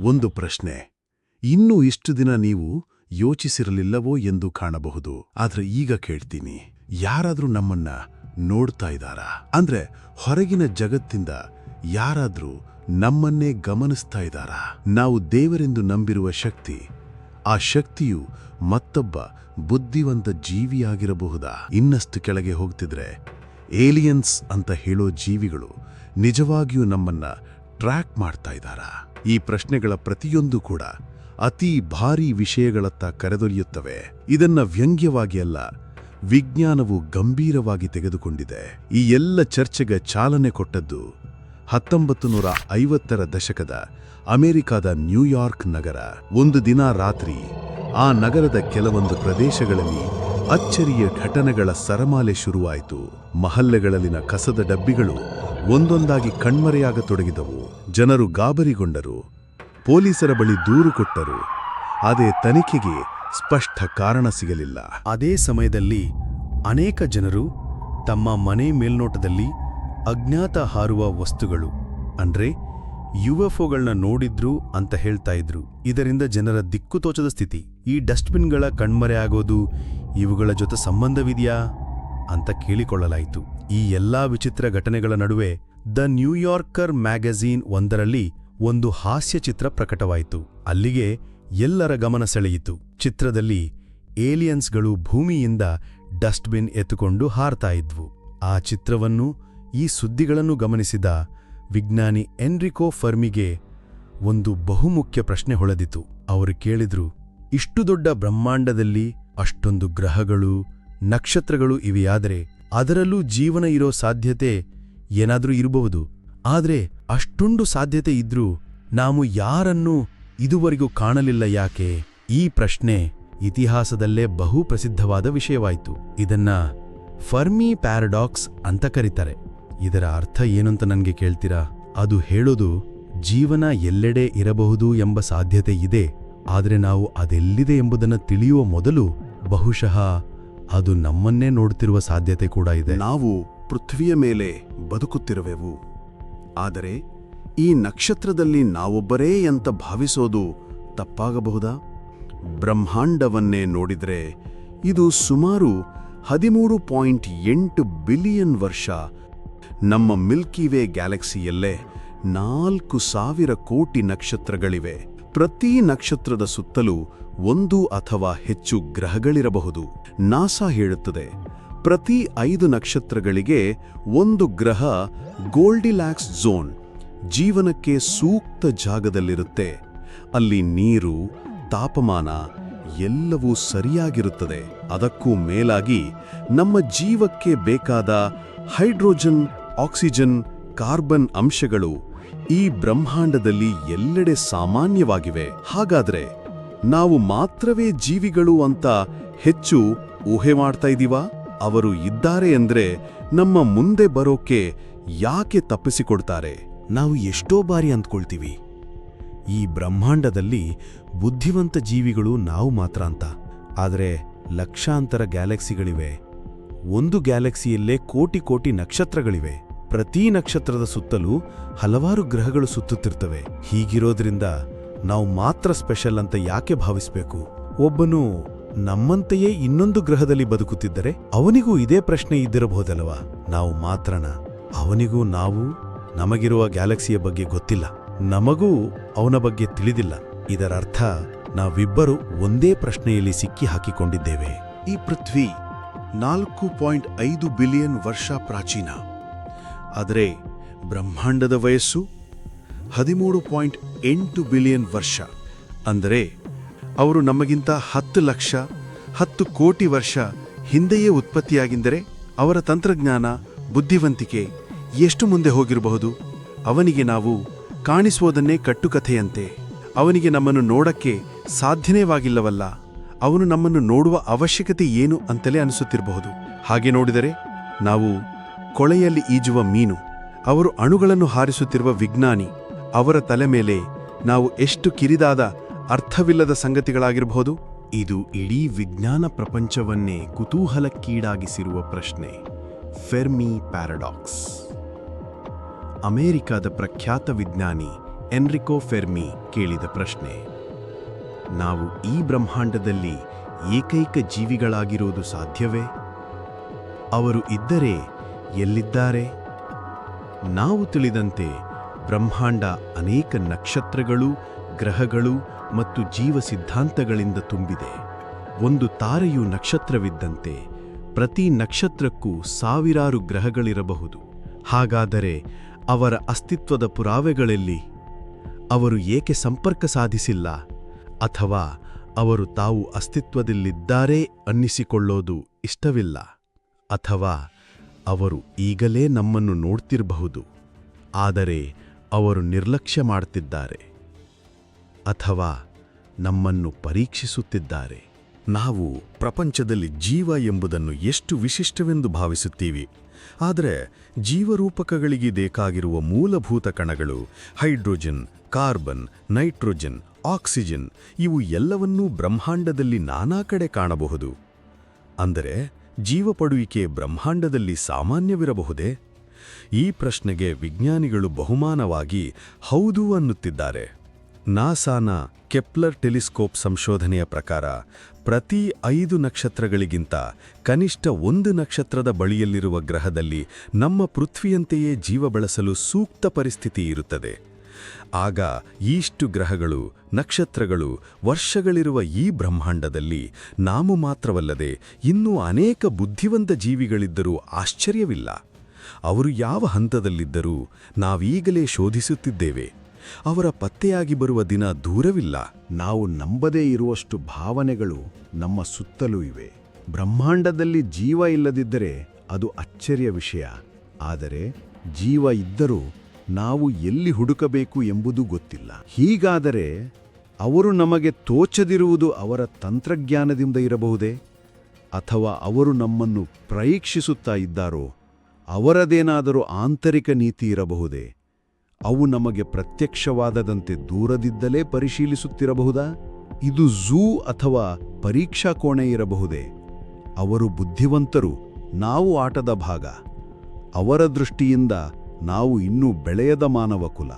ಒಂದು ಪ್ರಶ್ನೆ. ಇನ್ನೂ ಇಷ್ಟು ದಿನ ನೀವು ಯೋಚಿಸಿರಲಿಲ್ಲವೋ ಎಂದು ಕಾಣಬಹುದು. ಆದ್ರೆ ಈಗ ಕೇಳ್ತೀನಿ. ಯಾರಾದ್ರೂ ನಮ್ಮನ್ನ ನೋಡ್ತಾ ಇದ್ದಾರಾ? ಅಂದ್ರೆ ಹೊರಗಿನ ಜಗತ್ತಿಂದ ಯಾರಾದ್ರೂ ನಮ್ಮನ್ನೇ ಗಮನಿಸ್ತಾ ಇದ್ದಾರಾ? ನಾವು ದೇವರೆಂದು ನಂಬಿರುವ ಶಕ್ತಿ, ಆ ಶಕ್ತಿಯು ಮತ್ತೊಬ್ಬ ಬುದ್ಧಿವಂತ ಜೀವಿಯಾಗಿರಬಹುದಾ? ಇನ್ನಷ್ಟು ಕೆಳಗೆ ಹೋಗ್ತಿದ್ರೆ, ಏಲಿಯನ್ಸ್ ಅಂತ ಹೇಳೋ ಜೀವಿಗಳು ನಿಜವಾಗಿಯೂ ನಮ್ಮನ್ನ ಟ್ರ್ಯಾಕ್ ಮಾಡ್ತಾ ಇದ್ದಾರಾ? ಈ ಪ್ರಶ್ನೆಗಳ ಪ್ರತಿಯೊಂದು ಕೂಡ ಅತಿ ಭಾರೀ ವಿಷಯಗಳತ್ತ ಕರೆದೊಯ್ಯುತ್ತವೆ. ಇದನ್ನ ವ್ಯಂಗ್ಯವಾಗಿ ಅಲ್ಲ, ವಿಜ್ಞಾನವು ಗಂಭೀರವಾಗಿ ತೆಗೆದುಕೊಂಡಿದೆ. ಈ ಎಲ್ಲ ಚರ್ಚೆಗೆ ಚಾಲನೆ ಕೊಟ್ಟದ್ದು ಹತ್ತೊಂಬತ್ತು ನೂರ ಐವತ್ತರ ದಶಕದ ಅಮೆರಿಕದ ನ್ಯೂಯಾರ್ಕ್ ನಗರ. ಒಂದು ದಿನ ರಾತ್ರಿ ಆ ನಗರದ ಕೆಲವೊಂದು ಪ್ರದೇಶಗಳಲ್ಲಿ ಅಚ್ಚರಿಯ ಘಟನೆಗಳ ಸರಮಾಲೆ ಶುರುವಾಯಿತು. ಮಹಲ್ಲೆಗಳಲ್ಲಿನ ಕಸದ ಡಬ್ಬಿಗಳು ಒಂದೊಂದಾಗಿ ಕಣ್ಮರೆಯಾಗತೊಡಗಿದವು. ಜನರು ಗಾಬರಿಗೊಂಡರು. ಪೊಲೀಸರ ಬಳಿ ದೂರು ಕೊಟ್ಟರು. ಅದೇ ತನಿಖೆಗೆ ಸ್ಪಷ್ಟ ಕಾರಣ ಸಿಗಲಿಲ್ಲ. ಅದೇ ಸಮಯದಲ್ಲಿ ಅನೇಕ ಜನರು ತಮ್ಮ ಮನೆ ಮೇಲ್ನೋಟದಲ್ಲಿ ಅಜ್ಞಾತ ಹಾರುವ ವಸ್ತುಗಳು, ಅಂದ್ರೆ ಯುಎಫ್ಒಗಳನ್ನ ನೋಡಿದ್ರು ಅಂತ ಹೇಳ್ತಾ ಇದ್ರು. ಇದರಿಂದ ಜನರ ದಿಕ್ಕುತೋಚದ ಸ್ಥಿತಿ. ಈ ಡಸ್ಟ್ಬಿನ್ಗಳ ಕಣ್ಮರೆ ಆಗೋದು ಇವುಗಳ ಜೊತೆ ಸಂಬಂಧವಿದೆಯಾ? ಅಂತ ಕೇಳಿಕೊಳ್ಳಲಾಯಿತು. ಈ ಎಲ್ಲಾ ವಿಚಿತ್ರ ಘಟನೆಗಳ ನಡುವೆ ದ ನ್ಯೂಯಾರ್ಕರ್ ಮ್ಯಾಗಜೀನ್ ಒಂದರಲ್ಲಿ ಒಂದು ಹಾಸ್ಯ ಚಿತ್ರ ಪ್ರಕಟವಾಯಿತು. ಅಲ್ಲಿಗೆ ಎಲ್ಲರ ಗಮನ ಸೆಳೆಯಿತು. ಚಿತ್ರದಲ್ಲಿ ಏಲಿಯನ್ಸ್ಗಳು ಭೂಮಿಯಿಂದ ಡಸ್ಟ್ಬಿನ್ ಎತ್ತುಕೊಂಡು ಹಾರ್ತಾ ಇದ್ವು. ಆ ಚಿತ್ರವನ್ನು ಈ ಸುದ್ದಿಗಳನ್ನು ಗಮನಿಸಿದ ವಿಜ್ಞಾನಿ ಎನ್ರಿಕೋ ಫರ್ಮಿಗೆ ಒಂದು ಬಹುಮುಖ್ಯ ಪ್ರಶ್ನೆ ಹೊಳೆದಿತು. ಅವರು ಕೇಳಿದ್ರು, ಇಷ್ಟು ದೊಡ್ಡ ಬ್ರಹ್ಮಾಂಡದಲ್ಲಿ ಅಷ್ಟೊಂದು ಗ್ರಹಗಳು ನಕ್ಷತ್ರಗಳು ಇವೆಯಾದರೆ ಅದರಲ್ಲೂ ಜೀವನ ಇರೋ ಸಾಧ್ಯತೆ ಏನಾದರೂ ಇರಬಹುದು. ಆದರೆ ಅಷ್ಟೊಂದು ಸಾಧ್ಯತೆ ಇದ್ರೂ ನಾವು ಯಾರನ್ನೂ ಇದುವರೆಗೂ ಕಾಣಲಿಲ್ಲ ಯಾಕೆ? ಈ ಪ್ರಶ್ನೆ ಇತಿಹಾಸದಲ್ಲೇ ಬಹು ಪ್ರಸಿದ್ಧವಾದ ವಿಷಯವಾಯಿತು. ಇದನ್ನ ಫರ್ಮಿ ಪ್ಯಾರಡಾಕ್ಸ್ ಅಂತ ಕರೀತಾರೆ. ಇದರ ಅರ್ಥ ಏನಂತ ನನಗೆ ಕೇಳ್ತೀರಾ? ಅದು ಹೇಳೋದು ಜೀವನ ಎಲ್ಲೆಡೆ ಇರಬಹುದು ಎಂಬ ಸಾಧ್ಯತೆ ಇದೆ, ಆದರೆ ನಾವು ಅದೆಲ್ಲಿದೆ ಎಂಬುದನ್ನು ತಿಳಿಯುವ ಮೊದಲು ಬಹುಶಃ ಅದು ನಮ್ಮನ್ನೇ ನೋಡುತ್ತಿರುವ ಸಾಧ್ಯತೆ ಕೂಡ ಇದೆ. ನಾವು ಪೃಥ್ವಿಯ ಮೇಲೆ ಬದುಕುತ್ತಿರುವೆವು. ಆದರೆ ಈ ನಕ್ಷತ್ರದಲ್ಲಿ ನಾವೊಬ್ಬರೇ ಅಂತ ಭಾವಿಸೋದು ತಪ್ಪಾಗಬಹುದಾ? ಬ್ರಹ್ಮಾಂಡವನ್ನೇ ನೋಡಿದರೆ ಇದು ಸುಮಾರು ಹದಿಮೂರು ಪಾಯಿಂಟ್ ಎಂಟು ಬಿಲಿಯನ್ ವರ್ಷ ನಮ್ಮ ಮಿಲ್ಕಿವೇ ಗ್ಯಾಲಕ್ಸಿಯಲ್ಲೇ ನಾಲ್ಕು ಸಾವಿರ ಕೋಟಿ ನಕ್ಷತ್ರಗಳಿವೆ. ಪ್ರತಿ ನಕ್ಷತ್ರದ ಸುತ್ತಲೂ ಒಂದು ಅಥವಾ ಹೆಚ್ಚು ಗ್ರಹಗಳಿರಬಹುದು. ನಾಸಾ ಹೇಳುತ್ತದೆ, ಪ್ರತಿ ಐದು ನಕ್ಷತ್ರಗಳಿಗೆ ಒಂದು ಗ್ರಹ ಗೋಲ್ಡಿಲ್ಯಾಕ್ಸ್ ಝೋನ್, ಜೀವನಕ್ಕೆ ಸೂಕ್ತ ಜಾಗದಲ್ಲಿರುತ್ತೆ. ಅಲ್ಲಿ ನೀರು, ತಾಪಮಾನ ಎಲ್ಲವೂ ಸರಿಯಾಗಿರುತ್ತದೆ. ಅದಕ್ಕೂ ಮೇಲಾಗಿ ನಮ್ಮ ಜೀವಕ್ಕೆ ಬೇಕಾದ ಹೈಡ್ರೋಜನ್, ಆಕ್ಸಿಜನ್, ಕಾರ್ಬನ್ ಅಂಶಗಳು ಈ ಬ್ರಹ್ಮಾಂಡದಲ್ಲಿ ಎಲ್ಲೆಡೆ ಸಾಮಾನ್ಯವಾಗಿವೆ. ಹಾಗಾದ್ರೆ ನಾವು ಮಾತ್ರವೇ ಜೀವಿಗಳು ಅಂತ ಹೆಚ್ಚು ಊಹೆ ಮಾಡ್ತಾ ಇದೀವಾ ಅವರು ಇದ್ದಾರೆ ಅಂದ್ರೆ ನಮ್ಮ ಮುಂದೆ ಬರೋಕೆ ಯಾಕೆ ತಪ್ಪಿಸಿಕೊಡ್ತಾರೆ? ನಾವು ಎಷ್ಟೋ ಬಾರಿ ಅಂದ್ಕೊಳ್ತೀವಿ, ಈ ಬ್ರಹ್ಮಾಂಡದಲ್ಲಿ ಬುದ್ಧಿವಂತ ಜೀವಿಗಳು ನಾವು ಮಾತ್ರ ಅಂತ. ಆದರೆ ಲಕ್ಷಾಂತರ ಗ್ಯಾಲಕ್ಸಿಗಳಿವೆ, ಒಂದು ಗ್ಯಾಲಕ್ಸಿಯಲ್ಲೇ ಕೋಟಿ ಕೋಟಿ ನಕ್ಷತ್ರಗಳಿವೆ. ಪ್ರತಿ ನಕ್ಷತ್ರದ ಸುತ್ತಲೂ ಹಲವಾರು ಗ್ರಹಗಳು ಸುತ್ತುತ್ತಿರ್ತವೆ. ಹೀಗಿರೋದ್ರಿಂದ ನಾವು ಮಾತ್ರ ಸ್ಪೆಷಲ್ ಅಂತ ಯಾಕೆ ಭಾವಿಸ್ಬೇಕು? ಒಬ್ಬನು ನಮ್ಮಂತೆಯೇ ಇನ್ನೊಂದು ಗ್ರಹದಲ್ಲಿ ಬದುಕುತ್ತಿದ್ದರೆ ಅವನಿಗೂ ಇದೇ ಪ್ರಶ್ನೆ ಇದ್ದಿರಬಹುದಲ್ಲವಾ? ನಾವು ಮಾತ್ರನ? ಅವನಿಗೂ ನಾವು? ನಮಗಿರುವ ಗ್ಯಾಲಕ್ಸಿಯ ಬಗ್ಗೆ ಗೊತ್ತಿಲ್ಲ. ನಮಗೂ ಅವನ ಬಗ್ಗೆ ತಿಳಿದಿಲ್ಲ. ಇದರರ್ಥ ನಾವಿಬ್ಬರು ಒಂದೇ ಪ್ರಶ್ನೆಯಲ್ಲಿ ಸಿಕ್ಕಿ ಹಾಕಿಕೊಂಡಿದ್ದೇವೆ. ಈ ಪೃಥ್ವಿ ನಾಲ್ಕು ಪಾಯಿಂಟ್ ಐದು ಬಿಲಿಯನ್ ವರ್ಷ ಪ್ರಾಚೀನ. ಆದರೆ ಬ್ರಹ್ಮಾಂಡದ ವಯಸ್ಸು ಹದಿಮೂರು ಪಾಯಿಂಟ್ ಎಂಟು ಬಿಲಿಯನ್ ವರ್ಷ. ಅಂದರೆ ಅವರು ನಮಗಿಂತ ಹತ್ತು ಲಕ್ಷ, ಹತ್ತು ಕೋಟಿ ವರ್ಷ ಹಿಂದೆಯೇ ಉತ್ಪತ್ತಿಯಾಗಿದ್ದರೆ ಅವರ ತಂತ್ರಜ್ಞಾನ, ಬುದ್ಧಿವಂತಿಕೆ ಎಷ್ಟು ಮುಂದೆ ಹೋಗಿರಬಹುದು? ಅವನಿಗೆ ನಾವು ಕಾಣಿಸುವುದನ್ನೇ ಕಟ್ಟುಕಥೆಯಂತೆ. ಅವನಿಗೆ ನಮ್ಮನ್ನು ನೋಡಕ್ಕೆ ಸಾಧ್ಯನೇವಾಗಿಲ್ಲವಲ್ಲ ಅವನು ನಮ್ಮನ್ನು ನೋಡುವ ಅವಶ್ಯಕತೆ ಏನು ಅಂತಲೇ ಅನಿಸುತ್ತಿರಬಹುದು. ಹಾಗೆ ನೋಡಿದರೆ ನಾವು ಕೊಳೆಯಲ್ಲಿ ಈಜುವ ಮೀನು, ಅವರು ಅಣುಗಳನ್ನು ಹಾರಿಸುತ್ತಿರುವ ವಿಜ್ಞಾನಿ, ಅವರ ತಲೆ ಮೇಲೆ ನಾವು ಎಷ್ಟು ಕಿರಿದಾದ, ಅರ್ಥವಿಲ್ಲದ ಸಂಗತಿಗಳಾಗಿರಬಹುದು? ಇದು ಇಡೀ ವಿಜ್ಞಾನ ಪ್ರಪಂಚವನ್ನೇ ಕುತೂಹಲಕ್ಕೀಡಾಗಿಸಿರುವ ಪ್ರಶ್ನೆ. Fermi paradox. ಅಮೆರಿಕದ ಪ್ರಖ್ಯಾತ ವಿಜ್ಞಾನಿ ಎನ್ರಿಕೋ ಫೆರ್ಮಿ ಕೇಳಿದ ಪ್ರಶ್ನೆ. ನಾವು ಈ ಬ್ರಹ್ಮಾಂಡದಲ್ಲಿ ಏಕೈಕ ಜೀವಿಗಳಾಗಿರುವುದು ಸಾಧ್ಯವೇ? ಅವರು ಇದ್ದರೆ ಎಲ್ಲಿದ್ದಾರೆ? ನಾವು ತಿಳಿದಂತೆ ಬ್ರಹ್ಮಾಂಡ ಅನೇಕ ನಕ್ಷತ್ರಗಳು, ಗ್ರಹಗಳು ಮತ್ತು ಜೀವ ಸಿದ್ಧಾಂತಗಳಿಂದ ತುಂಬಿದೆ. ಒಂದು ತಾರೆಯು ನಕ್ಷತ್ರವಿದ್ದಂತೆ ಪ್ರತಿ ನಕ್ಷತ್ರಕ್ಕೂ ಸಾವಿರಾರು ಗ್ರಹಗಳಿರಬಹುದು. ಹಾಗಾದರೆ ಅವರ ಅಸ್ತಿತ್ವದ ಪುರಾವೆಗಳಲ್ಲಿ? ಅವರು ಏಕೆ ಸಂಪರ್ಕ ಸಾಧಿಸಿಲ್ಲ? ಅಥವಾ ಅವರು ತಾವು ಅಸ್ತಿತ್ವದಲ್ಲಿದ್ದಾರೆ ಅನ್ನಿಸಿಕೊಳ್ಳೋದು ಇಷ್ಟವಿಲ್ಲ? ಅಥವಾ ಅವರು ಈಗಲೇ ನಮ್ಮನ್ನು ನೋಡ್ತಿರಬಹುದು. ಆದರೆ ಅವರು ನಿರ್ಲಕ್ಷ್ಯ ಮಾಡ್ತಿದ್ದಾರೆ. ಅಥವಾ ನಮ್ಮನ್ನು ಪರೀಕ್ಷಿಸುತ್ತಿದ್ದಾರೆ. ನಾವು ಪ್ರಪಂಚದಲ್ಲಿ ಜೀವ ಎಂಬುದನ್ನು ಎಷ್ಟು ವಿಶಿಷ್ಟವೆಂದು ಭಾವಿಸುತ್ತೀವಿ. ಆದರೆ ಜೀವರೂಪಕಗಳಿಗೆ ಬೇಕಾಗಿರುವ ಮೂಲಭೂತ ಕಣಗಳು, ಹೈಡ್ರೋಜನ್, ಕಾರ್ಬನ್, ನೈಟ್ರೋಜನ್, ಆಕ್ಸಿಜನ್, ಇವು ಎಲ್ಲವನ್ನೂ ಬ್ರಹ್ಮಾಂಡದಲ್ಲಿ ನಾನಾ ಕಡೆ ಕಾಣಬಹುದು. ಅಂದರೆ ಜೀವಪಡುವಿಕೆ ಬ್ರಹ್ಮಾಂಡದಲ್ಲಿ ಸಾಮಾನ್ಯವಿರಬಹುದೇ? ಈ ಪ್ರಶ್ನೆಗೆ ವಿಜ್ಞಾನಿಗಳು ಬಹುಮಾನವಾಗಿ ಹೌದು ಅನ್ನುತ್ತಿದ್ದಾರೆ. ನಾಸಾನ ಕೆಪ್ಲರ್ ಟೆಲಿಸ್ಕೋಪ್ ಸಂಶೋಧನೆಯ ಪ್ರಕಾರ, ಪ್ರತಿ ಐದು ನಕ್ಷತ್ರಗಳಿಗಿಂತ ಕನಿಷ್ಠ ಒಂದು ನಕ್ಷತ್ರದ ಬಳಿಯಲ್ಲಿರುವ ಗ್ರಹದಲ್ಲಿ ನಮ್ಮ ಪೃಥ್ವಿಯಂತೆಯೇ ಜೀವ ಬಳಸಲು ಸೂಕ್ತ ಪರಿಸ್ಥಿತಿ ಇರುತ್ತದೆ. ಆಗ ಈಷ್ಟು ಗ್ರಹಗಳು, ನಕ್ಷತ್ರಗಳು, ವರ್ಷಗಳಿರುವ ಈ ಬ್ರಹ್ಮಾಂಡದಲ್ಲಿ ನಾಮು ಮಾತ್ರವಲ್ಲದೆ ಇನ್ನೂ ಅನೇಕ ಬುದ್ಧಿವಂತ ಜೀವಿಗಳಿದ್ದರೂ ಆಶ್ಚರ್ಯವಿಲ್ಲ. ಅವರು ಯಾವ ಹಂತದಲ್ಲಿದ್ದರೂ ನಾವೀಗಲೇ ಶೋಧಿಸುತ್ತಿದ್ದೇವೆ. ಅವರ ಪತ್ತೆಯಾಗಿ ಬರುವ ದಿನ ದೂರವಿಲ್ಲ. ನಾವು ನಂಬದೇ ಇರುವಷ್ಟು ಭಾವನೆಗಳು ನಮ್ಮ ಸುತ್ತಲೂ ಇವೆ. ಬ್ರಹ್ಮಾಂಡದಲ್ಲಿ ಜೀವ ಇಲ್ಲದಿದ್ದರೆ ಅದು ಅಚ್ಚರಿಯ ವಿಷಯ. ಆದರೆ ಜೀವ ಇದ್ದರೂ ನಾವು ಎಲ್ಲಿ ಹುಡುಕಬೇಕು ಎಂಬುದು ಗೊತ್ತಿಲ್ಲ. ಹೀಗಾದರೆ ಅವರು ನಮಗೆ ತೋಚದಿರುವುದು ಅವರ ತಂತ್ರಜ್ಞಾನದಿಂದ ಇರಬಹುದೇ? ಅಥವಾ ಅವರು ನಮ್ಮನ್ನು ಪರೀಕ್ಷಿಸುತ್ತಾ ಇದ್ದಾರೋ? ಅವರದೇನಾದರೂ ಆಂತರಿಕ ನೀತಿ ಇರಬಹುದೇ? ಅವು ನಮಗೆ ಪ್ರತ್ಯಕ್ಷವಾದದಂತೆ ದೂರದಿದ್ದಲೇ ಪರಿಶೀಲಿಸುತ್ತಿರಬಹುದಾ? ಇದು ಝೂ ಅಥವಾ ಪರೀಕ್ಷಾ ಕೋಣೆ ಇರಬಹುದೇ? ಅವರು ಬುದ್ಧಿವಂತರು, ನಾವು ಆಟದ ಭಾಗ. ಅವರ ದೃಷ್ಟಿಯಿಂದ ನಾವು ಇನ್ನೂ ಬೆಳೆಯದ ಮಾನವ ಕುಲ.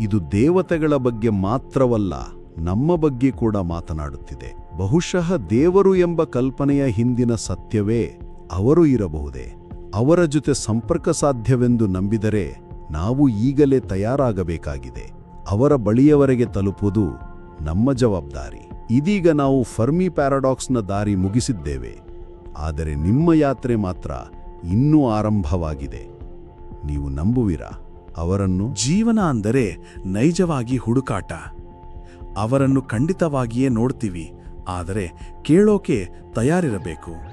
ಇದು ದೇವತೆಗಳ ಬಗ್ಗೆ ಮಾತ್ರವಲ್ಲ, ನಮ್ಮ ಬಗ್ಗೆ ಕೂಡ ಮಾತನಾಡುತ್ತಿದೆ. ಬಹುಶಃ ದೇವರು ಎಂಬ ಕಲ್ಪನೆಯ ಹಿಂದಿನ ಸತ್ಯವೇ ಅವರು ಇರಬಹುದೇ? ಅವರ ಜೊತೆ ಸಂಪರ್ಕ ಸಾಧ್ಯವೆಂದು ನಂಬಿದರೆ ನಾವು ಈಗಲೇ ತಯಾರಾಗಬೇಕಾಗಿದೆ. ಅವರ ಬಳಿಯವರೆಗೆ ತಲುಪುವುದು ನಮ್ಮ ಜವಾಬ್ದಾರಿ. ಇದೀಗ ನಾವು ಫರ್ಮಿ ಪ್ಯಾರಾಡಾಕ್ಸ್ನ ದಾರಿ ಮುಗಿಸಿದ್ದೇವೆ. ಆದರೆ ನಿಮ್ಮ ಯಾತ್ರೆ ಮಾತ್ರ ಇನ್ನೂ ಆರಂಭವಾಗಿದೆ. ನೀವು ನಂಬುವಿರಾ? ಅವರನ್ನು ಜೀವನ ಅಂದರೆ ನೈಜವಾಗಿ ಹುಡುಕಾಟ. ಅವರನ್ನು ಖಂಡಿತವಾಗಿಯೇ ನೋಡ್ತೀವಿ ಆದರೆ ಕೇಳೋಕೆ ತಯಾರಿರಬೇಕು.